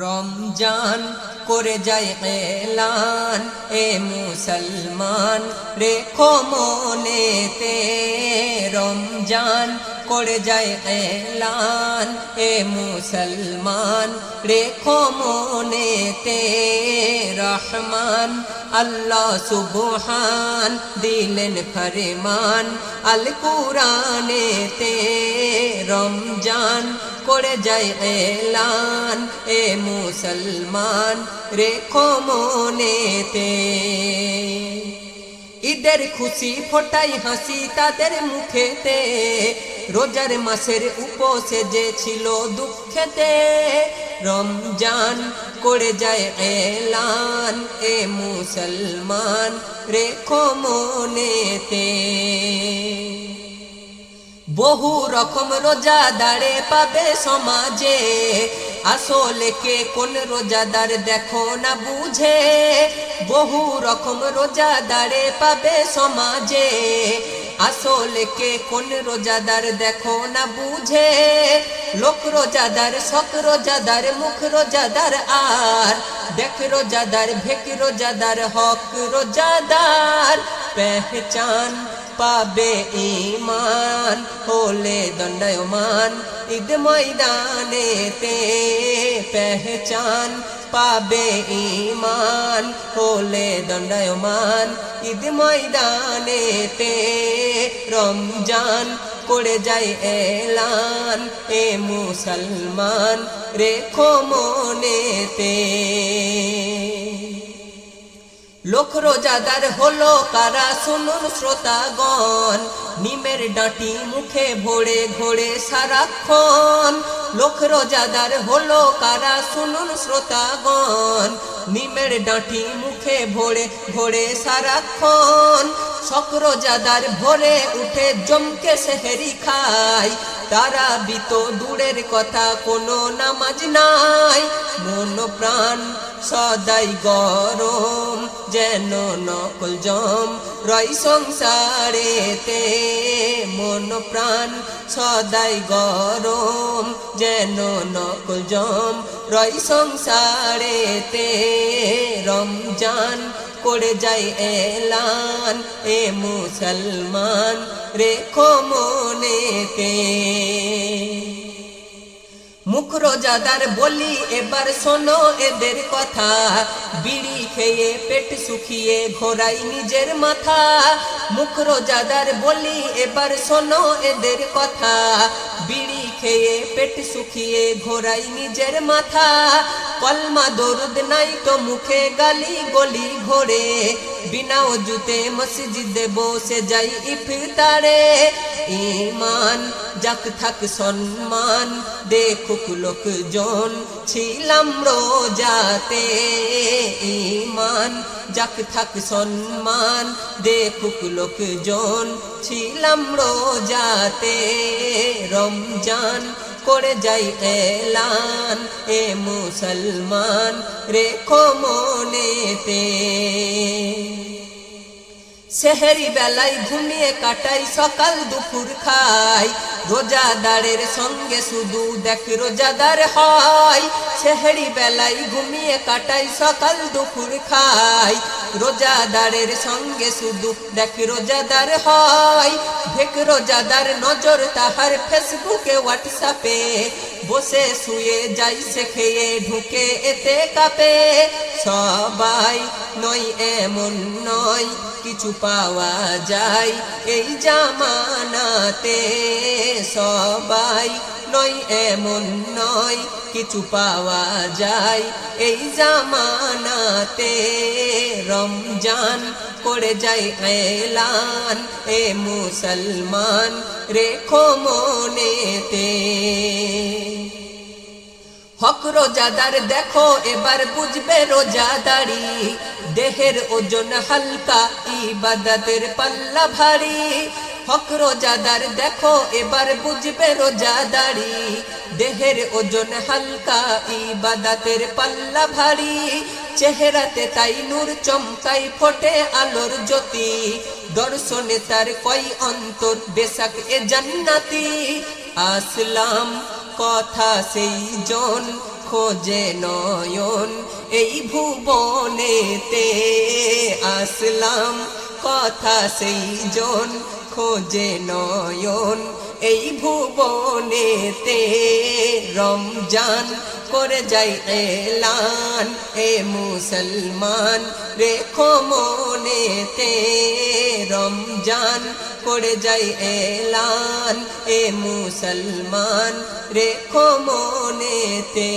রমজান করে যায় এলান এ মুসলমান রেখো মনেতে রমজান করে যায় এলান, এ মুসলমান, রেখো মনেতে রহমান। আল্লাহ সুবহান, দিলেন ফরমান। আল কুরানেতে রমজান করে যায় এলান, এ মুসলমান, রেখো মনেতে। ঈদের খুশি ফোটাই হাসি তাদের মুখেতে রোজার মাসের উপসে যে ছিল দুঃখেতে, রমজান করে যায় এলান। এ মুসলমান, রেখো মনেতে। বহু রকম রোজাদারে পাবে সমাজে। আসলে কে কোন রোজাদার দেখো না বুঝে। বহু রকম রোজাদারে পাবে সমাজে। আসলে কে কোন রোজাদার দেখো না বুঝে? লোক রোজাদার সক রোজাদার, মুখ রোজাদার আর দেখ রোজাদার, ভেক রোজাদার, হক রোজাদার। পেহচান পাবে ইমান হলে দণ্ডায়মান। ঈদ ময়দানেতে পেহচান পাবে ইমান হলে দণ্ডায়মান। ঈদ ময়দানেতে রমজান করে যায় এলান, এ মুসলমান, রেখো মনেতে। লোক রোজাদার হলো কারা শুনুন শ্রোতাগণ। নিমের ডাঁটি মুখে ভোরে ঘোরে সারাক্ষণ। লোক রোজাদার হলো কারা শুনুন শ্রোতাগণ। নিমের ডাঁটি মুখে ভোরে ঘোরে সারাক্ষণ। শক রোজাদার ভোরে উঠে জমকে সেহেরি খায়। তারা বিত দূরের কথা, কোনো নামাজ নাই। মন প্রাণ সদাই গরম, যেন নকল জম রই সংসারেতে। মন প্রাণ সদাই গরম, যেন নকল জম রই সংসারেতে। রমজান করে যায় এলান এ মুসলমান রেখো মনেতে। মুখ রোজাদার বলি, এবার শোনো এদের কথা। বিড়ি খেয়ে পেট শুকিয়ে ঘোরাই নিজের মাথা। মুখ রোজাদার বলি, এবার শোনো এদের কথা। বিড়ি খেয়ে পেট শুকিয়ে ঘোরাই নিজের মাথা। কলমা দরুদ নাই তো মুখে গালি গলি ঘোরে। বিনা অজুতে মসজিদে বসে যাই ইফতারে ইমান যাক থাক সম্মান দেখুক লোকজন ছিলাম রোজাতে ইমান যাক থাক সম্মান দেখুক লোকজন ছিলাম রোজাতে রমজান করে যাই এলান এ মুসলমান রেখো মনেতে। সেহেরি বেলায় ঘুমিয়ে কাটাই, সকাল দুপুর খাই। রোজাদারের সঙ্গে শুধু দেখ রোজাদার হয়। সেহেরি বেলায় ঘুমিয়ে কাটাই, সকাল দুপুর খাই। রোজাদারের সঙ্গে শুধু দেখ রোজাদার হয়। ভেক রোজাদার নজর তাহার ফেসবুকে, হোয়াটসঅ্যাপে। বসে শুয়ে যাই সে খেয়ে ঢুকে এতে কাপে। সবাই নয়, এমন নয়, কিছু পাওয়া যায় এই জামানাতে। সবাই নয়, এমন নয়, কিছু পাওয়া যায় এই জামানাতে। রমজান করে যায় এলান। এ মুসলমান, রেখো মনেতে। হক রোজাদার দেখো, এবার বুঝবে রোজাদারি। দেহের ওজন হালকা, ইবাদতের পাল্লা ভারী। হক রোজাদার দেখো, এবার বুঝবে রোজাদারি দেহের ওজন হালকা, ইবাদতের পাল্লা ভারী। চেহারাতে তাই নূর, চমকাই ফোটে আলোর জ্যোতি। দর্শনে তার কই অন্তর, বেশাক এ জান্নাতি। আসলাম কথা সেই জন, খোঁজে নয়ন এই ভুবনেতে। আসলাম কথা সেই জন খোঁজে নয়ন, এই ভুবনেতে রমজান করে যাই এলান, এ মুসলমান রেখো মনেতে রমজান করে যাই এলান, এ মুসলমান রেখো মনেতে।